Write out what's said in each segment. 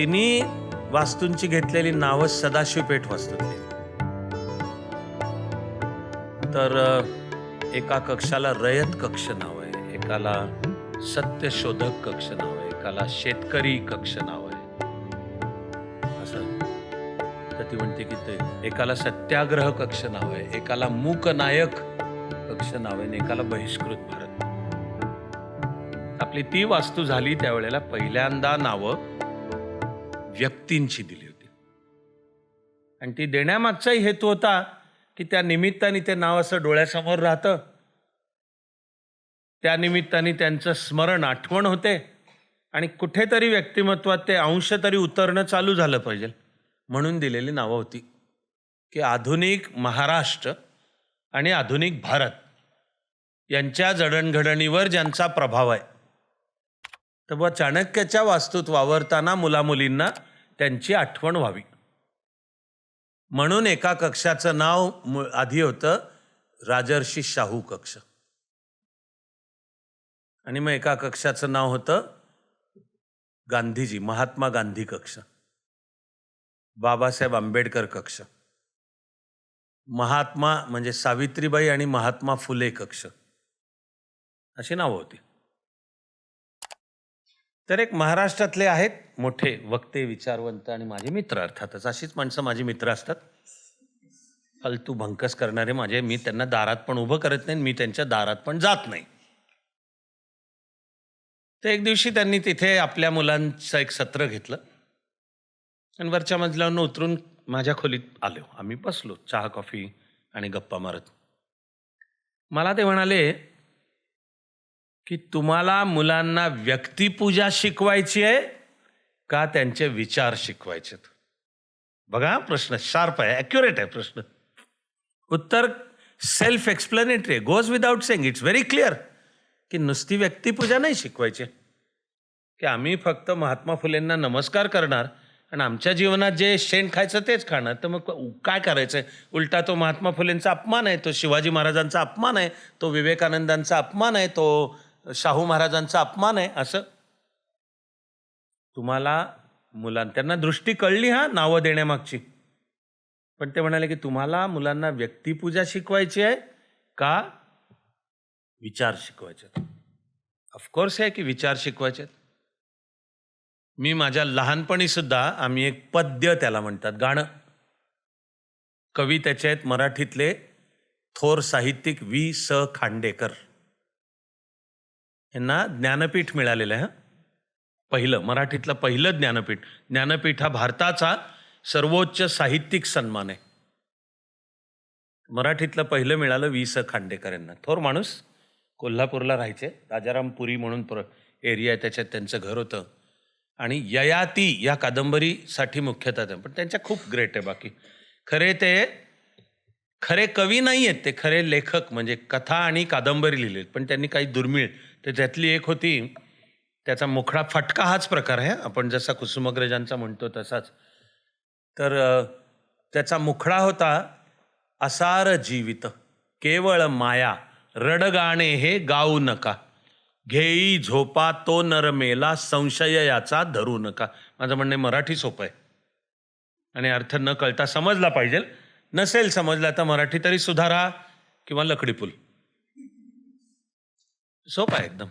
तिन्ही वास्तूंची घेतलेली नावं सदाशिव पेठ वास्तूतली. तर एका कक्षाला रयत कक्ष नाव आहे एकाला सत्यशोधक कक्ष नाव आहे एकाला शेतकरी कक्ष नाव आहे. असं. तर ती म्हणते की ते एकाला सत्याग्रह कक्ष नाव आहे एकाला मूकनायक कक्ष नाव आहे आणि एकाला बहिष्कृत भारत. आपली ती वास्तू झाली त्यावेळेला पहिल्यांदा नावं. व्यक्तींची दिली होती. आणि ती देण्यामागचाही हेतू होता की त्या निमित्ताने ते नाव असं डोळ्यासमोर राहतं. त्या निमित्ताने त्यांचं स्मरण आठवण होते आणि कुठेतरी व्यक्तिमत्वात ते अंश तरी उतरणं चालू झालं पाहिजे. म्हणून दिलेली नावं होती की आधुनिक महाराष्ट्र आणि आधुनिक भारत यांच्या जडणघडणीवर ज्यांचा प्रभाव आहे. तर व चाणक्याच्या वास्तूत वावरताना मुलामुलींना त्यांची आठवण व्हावी. म्हणून एका कक्षाचं नाव आधी होतं राजर्षी शाहू कक्ष. आणि मग एका कक्षाचं नाव होतं गांधीजी महात्मा गांधी कक्ष. बाबासाहेब आंबेडकर कक्ष. महात्मा म्हणजे सावित्रीबाई आणि महात्मा फुले कक्ष. अशी नावं होती. तर एक महाराष्ट्रातले आहेत मोठे वक्ते विचारवंत आणि माझे मित्र. अर्थातच अशीच माणसं माझी मित्र असतात. फालतू भंकस करणारे माझे. मी त्यांना दारात पण उभं करत नाही मी त्यांच्या दारात पण जात नाही. तर एक दिवशी त्यांनी तिथे आपल्या मुलांचं एक सत्र घेतलं. आणि वरच्या मजल्यावरनं उतरून माझ्या खोलीत आलो. आम्ही बसलो चहा कॉफी आणि गप्पा मारत. मला ते म्हणाले की तुम्हाला मुलांना व्यक्तिपूजा शिकवायची आहे का त्यांचे विचार शिकवायचे बघा प्रश्न शार्प आहे ॲक्युरेट आहे प्रश्न. उत्तर self explanatory goes without saying it's very clear की नुसती व्यक्तिपूजा नाही शिकवायची. की आम्ही फक्त महात्मा फुलेंना नमस्कार करणार आणि आमच्या जीवनात जे शेण खायचं तेच खाणार. तर मग काय करायचं आहे उलटा तो महात्मा फुलेंचा अपमान आहे तो शिवाजी महाराजांचा अपमान आहे तो विवेकानंदांचा अपमान आहे तो शाहू महाराजांचा अपमान आहे असं तुम्हाला मुलां त्यांना दृष्टी कळली हा नावं देण्यामागची. पण ते म्हणाले की तुम्हाला मुलांना व्यक्तिपूजा शिकवायची आहे का विचार शिकवायचे ऑफकोर्स आहे की विचार शिकवायचे आहेत. मी माझ्या लहानपणी सुद्धा आम्ही एक पद्य त्याला म्हणतात गाणं. कवी त्याचे आहेत मराठीतले थोर साहित्यिक वी स खांडेकर. यांना ज्ञानपीठ मिळालेलं आहे पहिलं मराठीतलं पहिलं ज्ञानपीठ. ज्ञानपीठ हा भारताचा सर्वोच्च साहित्यिक सन्मान आहे. मराठीतलं पहिलं मिळालं वी स खांडेकर यांना. थोर माणूस कोल्हापूरला राहायचे राजारामपुरी म्हणून प्र एरिया आहे त्याच्यात त्यांचं घर होतं. आणि ययाती या कादंबरीसाठी मुख्यतः पण त्यांच्या खूप ग्रेट आहे बाकी. खरे ते खरे कवी नाही आहेत ते खरे लेखक म्हणजे कथा आणि कादंबरी लिहिलेत पण त्यांनी काही दुर्मिळ तर त्यातली एक होती त्याचा मुखडा फटका हाच प्रकार आहे आपण जसा कुसुमाग्रजांचा म्हणतो तसाच. तर त्याचा मुखडा होता असार जीवित केवळ माया रडगाणे हे गाऊ नका. घेई झोपा तो नर मेला संशय याचा धरू नका. माझं म्हणणं आहे, मराठी सोपं आहे. आणि अर्थ न कळता समजला पाहिजे. नसेल समजला तर मराठी तरी सुधारा किंवा लकडीपूल सोपं आहे एकदम.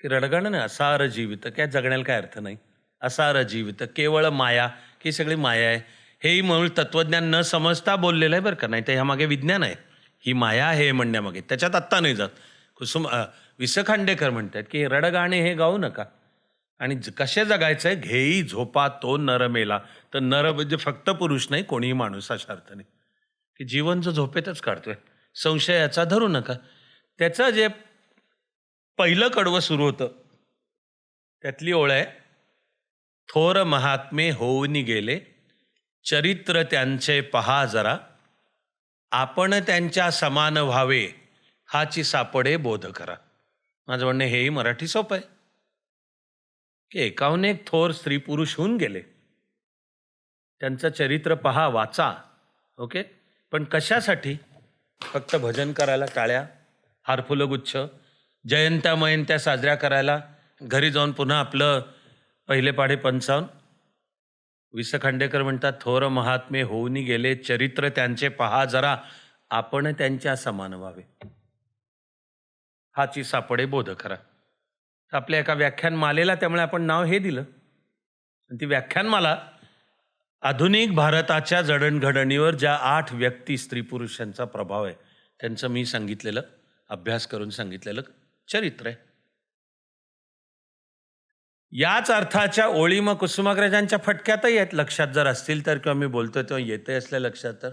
की रडगाणं नाही असार जीवित. काय जगण्याला काय अर्थ नाही. असार जीवित. केवळ माया ही सगळी माया आहे. हेही मूळ तत्वज्ञान न समजता बोललेलं आहे बरं का. नाही तर ह्यामागे विज्ञान आहे. ही माया आहे म्हणण्यामागे. त्याच्यात आत्ता नाही जात. कुसुम अ, वि स खांडेकर म्हणतात की रडगाणे हे गाऊ नका. आणि ज- कसे जगायचं आहे? घेई झोपा तो नर मेला. तर नर म्हणजे फक्त पुरुष नाही कोणीही माणूस अशा अर्थाने. की जीवन जो झोपेतच काढतोय. संशयाचा धरू नका. त्याचं जे पहिलं कडवं सुरू होतं. त्यातली ओळ आहे थोर महात्मे होऊन गेले चरित्र त्यांचे पहा जरा आपण त्यांच्या समान व्हावे हाची सापडे बोध करा. माझं म्हणणं हेही मराठी सोपं आहे. की एकाहून एक थोर स्त्री पुरुष होऊन गेले. त्यांचं चरित्र पहा वाचा ओके? पण कशासाठी? फक्त भजन करायला टाळ्या हारफुलगुच्छ जयंत्या मयंत्या साजऱ्या करायला घरी जाऊन पुन्हा आपलं पहिले पाढे पंचावन्न विस खांडेकर म्हणतात थोर महात्मे होऊनी गेले चरित्र त्यांचे पहा जरा आपण त्यांच्या समान व्हावे. हाची सापडे बोध खरा. आपल्या एका व्याख्यानमालेला त्यामुळे आपण नाव हे दिलं. आणि ती व्याख्यानमाला आधुनिक भारताच्या जडणघडणीवर ज्या आठ व्यक्ती स्त्री पुरुषांचा प्रभाव आहे त्यांचं मी सांगितलेलं अभ्यास करून सांगितलेलं चरित्र आहे. याच अर्थाच्या ओळी मग कुसुमाग्रजांच्या फटक्यातही आहेत. लक्षात जर असतील तर किंवा मी बोलतोय तेव्हा येते असल्या लक्षात तर.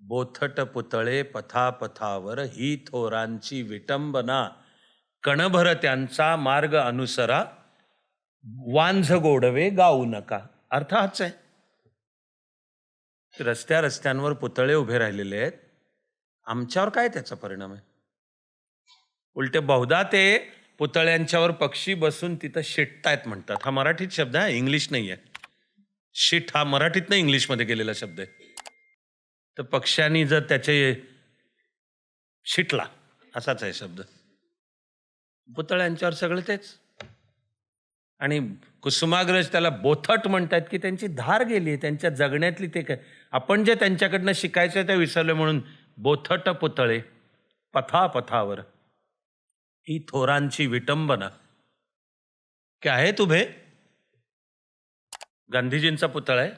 बोथट पुतळे पथापथावर ही थोरांची विटंबना. कणभर त्यांचा मार्ग अनुसरा. वांझ गोडवे गाऊ नका. अर्थ हाच आहे. रस्त्या रस्त्यांवर पुतळे उभे राहिलेले आहेत. आमच्यावर काय त्याचा परिणाम आहे? उलटे बहुधा ते पुतळ्यांच्यावर पक्षी बसून तिथं शिटतायत म्हणतात. हा मराठीत शब्द आहे इंग्लिश नाही आहे शिट हा मराठीतनं इंग्लिशमध्ये गेलेला शब्द आहे. तर पक्ष्यांनी जर त्याचे शिटला असाच आहे शब्द. पुतळ्यांच्यावर सगळं तेच. आणि कुसुमाग्रज त्याला बोथट म्हणतात की त्यांची धार गेली आहे त्यांच्या जगण्यातली ते काय? आपण जे त्यांच्याकडनं शिकायचं ते विसरलं म्हणून बोथट पुतळे पथा पथावर ही थोरांची विटंबना. काय आहे तुभे गांधीजींचा पुतळा आहे.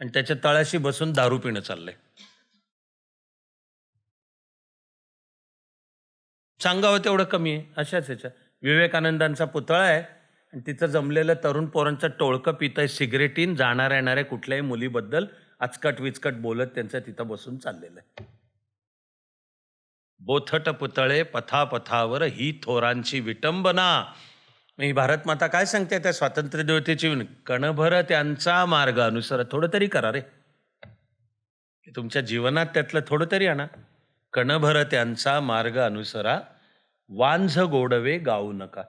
आणि त्याच्या तळाशी बसून दारू पिणं चाललंय. सांगावं तेवढं कमी आहे. अशाच ह्याच्या विवेकानंदांचा पुतळा आहे. आणि तिथं जमलेलं तरुण पोरांचं टोळकं पितंय सिगरेटीन जाणाऱ्या येणाऱ्या कुठल्याही मुलीबद्दल आचकट विचकट बोलत त्यांचं तिथं बसून चाललेलं आहे. बोथट पुतळे पथापथावर ही थोरांची विटंबना. मी भारत माता काय सांगते त्या स्वातंत्र्य देवतेची कणभर त्यांचा मार्ग अनुसर. थोडं तरी करा रे. तुमच्या जीवनात त्यातलं थोडं तरी आणा. कणभर त्यांचा मार्ग अनुसरा. वांझ गोडवे गाऊ नका.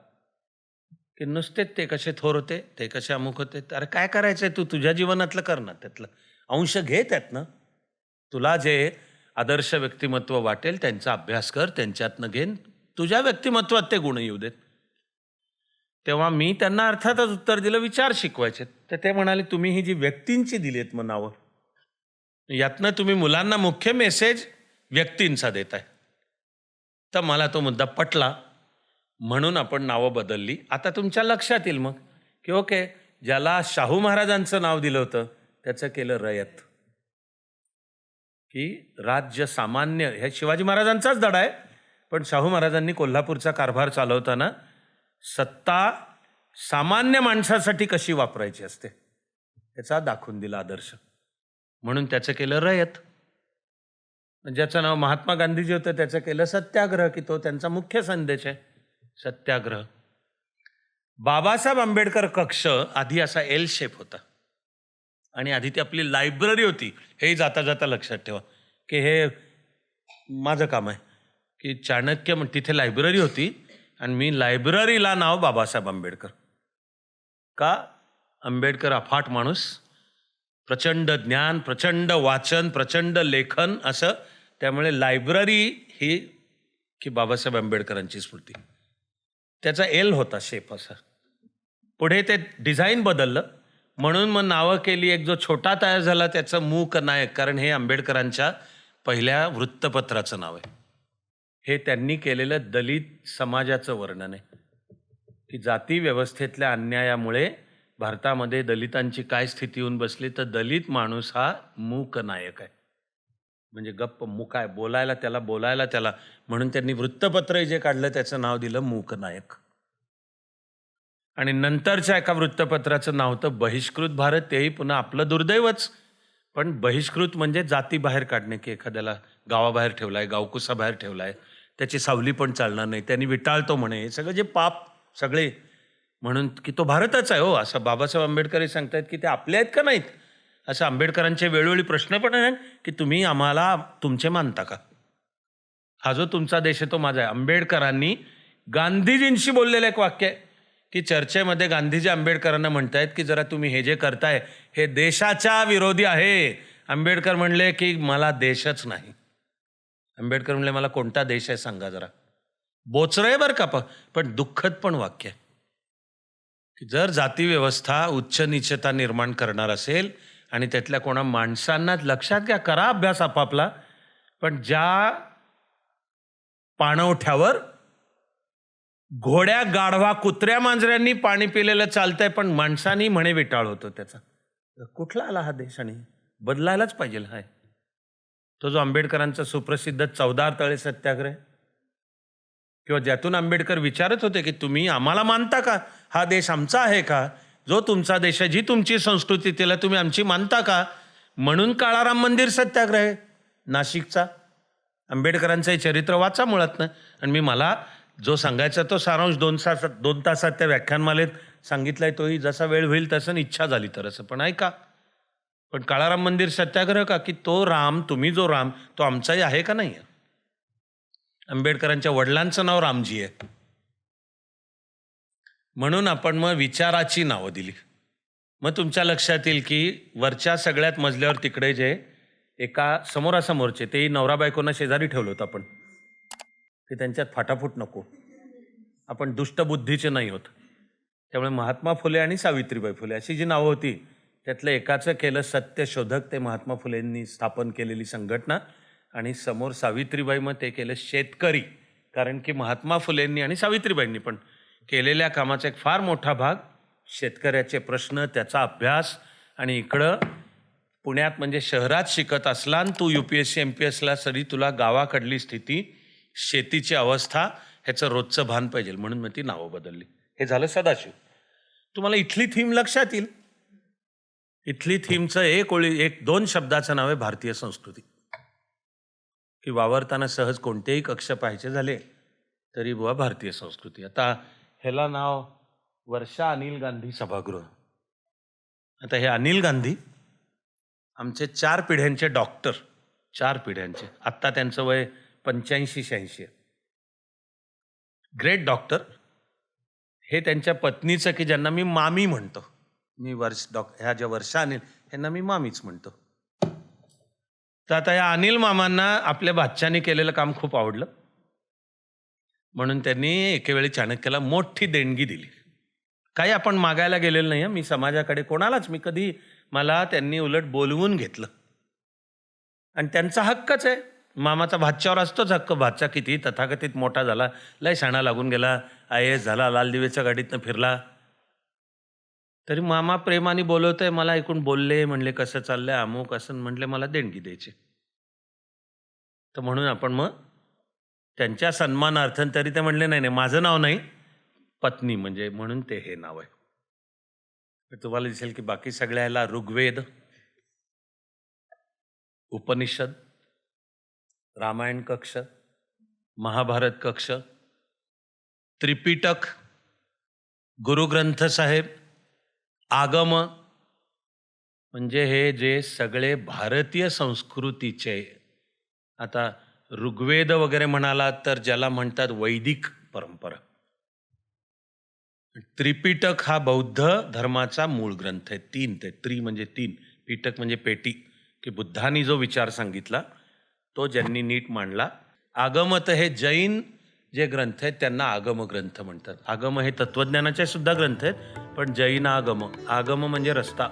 की नुसतेच ते कसे थोर होते ते कसे अमुक होते? अरे काय करायचंय तू? तुझ्या जीवनातलं कर ना त्यातलं. अंश घे त्यातनं. तुला जे आदर्श व्यक्तिमत्व वाटेल त्यांचा अभ्यास कर त्यांच्यातनं घेन. तुझ्या व्यक्तिमत्वात ते गुण येऊ देत. तेव्हा मी त्यांना अर्थातच उत्तर दिलं विचार शिकवायचे. तर ते म्हणाले तुम्ही ही जी व्यक्तींची दिलीत मग नावं यातनं तुम्ही मुलांना मुख्य मेसेज व्यक्तींचा देत आहे तर मला तो मुद्दा पटला. म्हणून आपण नावं बदलली. आता तुमच्या लक्षात येईल मग की ओके ज्याला शाहू महाराजांचं नाव दिलं होतं त्याचं केलं रयत. की राज्य सामान्य हे शिवाजी महाराजांचाच धडा आहे पण शाहू महाराजांनी कोल्हापूरचा कारभार चालवताना सत्ता सामान्य माणसासाठी कशी वापरायची असते त्याचा दाखवून दिला आदर्श. म्हणून त्याचं केलं रयत. ज्याचं नाव महात्मा गांधीजी होतं त्याचं केलं सत्याग्रह की तो त्यांचा मुख्य संदेश आहे सत्याग्रह. बाबासाहेब आंबेडकर कक्ष आधी असा एल शेप होता. आणि आधी ती आपली लायब्ररी होती. हे जाता जाता लक्षात ठेवा. की हे माझं काम आहे. की चाणक्य म्हण तिथे लायब्ररी होती आणि मी लायब्ररीला नाव बाबासाहेब आंबेडकर. का? आंबेडकर अफाट माणूस. प्रचंड ज्ञान प्रचंड वाचन प्रचंड लेखन असं. त्यामुळे लायब्ररी ही की बाबासाहेब आंबेडकरांची स्मृती त्याचा एल होता शेप असा. पुढे ते डिझाईन बदललं. म्हणून मग नावं केली एक जो छोटा तयार झाला त्याचं मूक नायक कारण हे आंबेडकरांच्या पहिल्या वृत्तपत्राचं नाव आहे. हे त्यांनी केलेलं दलित समाजाचं वर्णन आहे. की जाती व्यवस्थेतल्या अन्यायामुळे भारतामध्ये दलितांची काय स्थिती येऊन बसली तर दलित माणूस हा मूक नायक आहे. म्हणजे गप्प मूक आहे बोलायला त्याला बोलायला त्याला म्हणून त्यांनी वृत्तपत्रही जे काढलं त्याचं नाव दिलं मूक नायक आणि नंतरच्या एका वृत्तपत्राचं नाव होतं बहिष्कृत भारत. तेही पुन्हा आपलं दुर्दैवच. पण बहिष्कृत म्हणजे जाती बाहेर काढणे की एखाद्याला गावाबाहेर ठेवलाय गावकुसाबाहेर ठेवलाय त्याची सावली पण चालणार नाही त्यांनी विटाळतो म्हणे. हे सगळं जे पाप सगळे म्हणून की तो भारतच आहे हो. असं बाबासाहेब आंबेडकर हे सांगतायत की ते आपले आहेत का नाहीत? असं आंबेडकरांचे वेळोवेळी प्रश्न पण आहे की तुम्ही आम्हाला तुमचे मानता का? हा जो तुमचा देश आहे तो माझा आहे. आंबेडकरांनी गांधीजींशी बोललेलं एक वाक्य आहे. की चर्चेमध्ये गांधीजी आंबेडकरांना म्हणतायत की जरा तुम्ही हे जे करताय हे देशाच्या विरोधी आहे. आंबेडकर म्हणले की मला देशच नाही. आंबेडकर म्हणले मला कोणता देश आहे सांगा जरा. बोचरं आहे बरं का प- पण दुःखद पण वाक्य आहे. की जर जाती व्यवस्था उच्च निचता निर्माण करणार असेल आणि त्यातल्या कोणा माणसांना लक्षात घ्या करा अभ्यास आपापला पण ज्या पाणवठ्यावर घोड्या गाढवा कुत्र्या मांजऱ्यांनी पाणी पिलेलं चालतंय पण माणसांनी म्हणे विटाळ होतो त्याचा. कुठला आला हा देश आणि बदलायलाच पाहिजे हाय? तो जो आंबेडकरांचा सुप्रसिद्ध चौदार तळे सत्याग्रह? किंवा ज्यातून आंबेडकर विचारत होते की तुम्ही आम्हाला मानता का? हा देश आमचा आहे का? जो तुमचा देश आहे जी तुमची संस्कृती तिला तुम्ही आमची मानता का? म्हणून काळाराम मंदिर सत्याग्रह आहे. नाशिकचा. आंबेडकरांचं हे चरित्र वाचा मुळात ना आणि मी मला जो सांगायचा तो सारांश दोन तासात दोन तासात त्या व्याख्यानमालेत सांगितलाय तोही जसा वेळ होईल तसं इच्छा झाली तर असं. पण ऐका. पण काळाराम मंदिर सत्याग्रह का? की तो राम तुम्ही जो राम तो आमचाही आहे का नाही आहे आंबेडकरांच्या वडिलांचं नाव रामजी आहे. म्हणून आपण मग विचाराची नावं दिली. मग तुमच्या लक्षात येईल की वरच्या सगळ्यात मजल्यावर तिकडे जे एका समोरासमोरचे तेही नवरा बायकोंना शेजारी ठेवलं होतं आपण. की त्यांच्यात फाटाफूट नको. आपण दुष्टबुद्धीचे नाही होत. त्यामुळे महात्मा फुले आणि सावित्रीबाई फुले अशी जी नावं होती त्यातलं एकाचं केलं सत्यशोधक ते महात्मा फुलेंनी स्थापन केलेली संघटना आणि समोर सावित्रीबाई मग ते केलं शेतकरी. कारण की महात्मा फुलेंनी आणि सावित्रीबाईंनी पण केलेल्या कामाचा एक फार मोठा भाग शेतकऱ्याचे प्रश्न त्याचा अभ्यास आणि इकडं पुण्यात म्हणजे शहरात शिकत असला आणि तू U P S C M P एसला तरी तुला गावाकडली स्थिती शेतीची अवस्था ह्याचं रोजचं भान पाहिजे. म्हणून मी ती नावं बदलली. हे झालं सदाशिव. तुम्हाला इथली थीम लक्षात येईल? इथली थीमचं एक ओळी एक दोन शब्दाचं नाव आहे भारतीय संस्कृती. की वावरताना सहज कोणतेही कक्ष पाहायचे झाले तरी बुवा भारतीय संस्कृती. आता ह्याला नाव वर्षा अनिल गांधी सभागृह. आता हे अनिल गांधी आमचे चार पिढ्यांचे डॉक्टर. चार पिढ्यांचे. आत्ता त्यांचं वय पंच्याऐंशी शहाऐंशी ग्रेट डॉक्टर हे त्यांच्या पत्नीचं की ज्यांना मी मामी म्हणतो. मी वर्ष डॉक ह्या ज्या वर्षा अनिल यांना मी मामीच म्हणतो. तर आता या अनिल मामांना आपल्या बादशाने केलेलं काम खूप आवडलं. म्हणून त्यांनी एकेवेळी चाणक्याला मोठी देणगी दिली. काही आपण मागायला गेलेलं नाही मी समाजाकडे कोणालाच मी कधी मला त्यांनी उलट बोलवून घेतलं. आणि त्यांचा हक्कच आहे. मामाचा भातच्यावर असतोच हक्क. भातचा किती? तथाकथित मोठा झाला. लय शाणा लागून गेला. आय एस झाला. लाल दिवेच्या गाडीतनं फिरला. तरी मामा प्रेमाने बोलवतोय मला ऐकून बोलले म्हणले कसं चाललंय अमुक असं म्हणले मला देणगी द्यायची. तर म्हणून आपण मग त्यांच्या सन्मानार्थ तरी ते म्हणले नाही नाही माझं नाव नाही पत्नी म्हणजे म्हणून ते हे नाव आहे. तुम्हाला दिसेल की बाकी सगळ्याला ऋग्वेद उपनिषद रामायण कक्ष महाभारत कक्ष त्रिपिटक गुरुग्रंथ साहेब आगम म्हणजे हे जे सगळे भारतीय संस्कृतीचे आता ऋग्वेद वगैरे म्हणाला तर ज्याला म्हणतात वैदिक परंपरा. त्रिपिटक हा बौद्ध धर्माचा मूळ ग्रंथ आहे तीन ते त्रि म्हणजे तीन पिटक म्हणजे पेटी की बुद्धांनी जो विचार सांगितला तो ज्यांनी नीट मांडला. आगमत हे जैन जे ग्रंथ आहेत त्यांना आगम ग्रंथ म्हणतात. आगम हे तत्वज्ञानाचे सुद्धा ग्रंथ आहेत पण जैन आगम आगम म्हणजे रस्ता.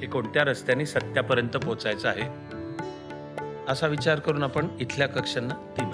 की कोणत्या रस्त्याने सत्यापर्यंत पोचायचं आहे? असा विचार करून आपण इथल्या कक्षांना ती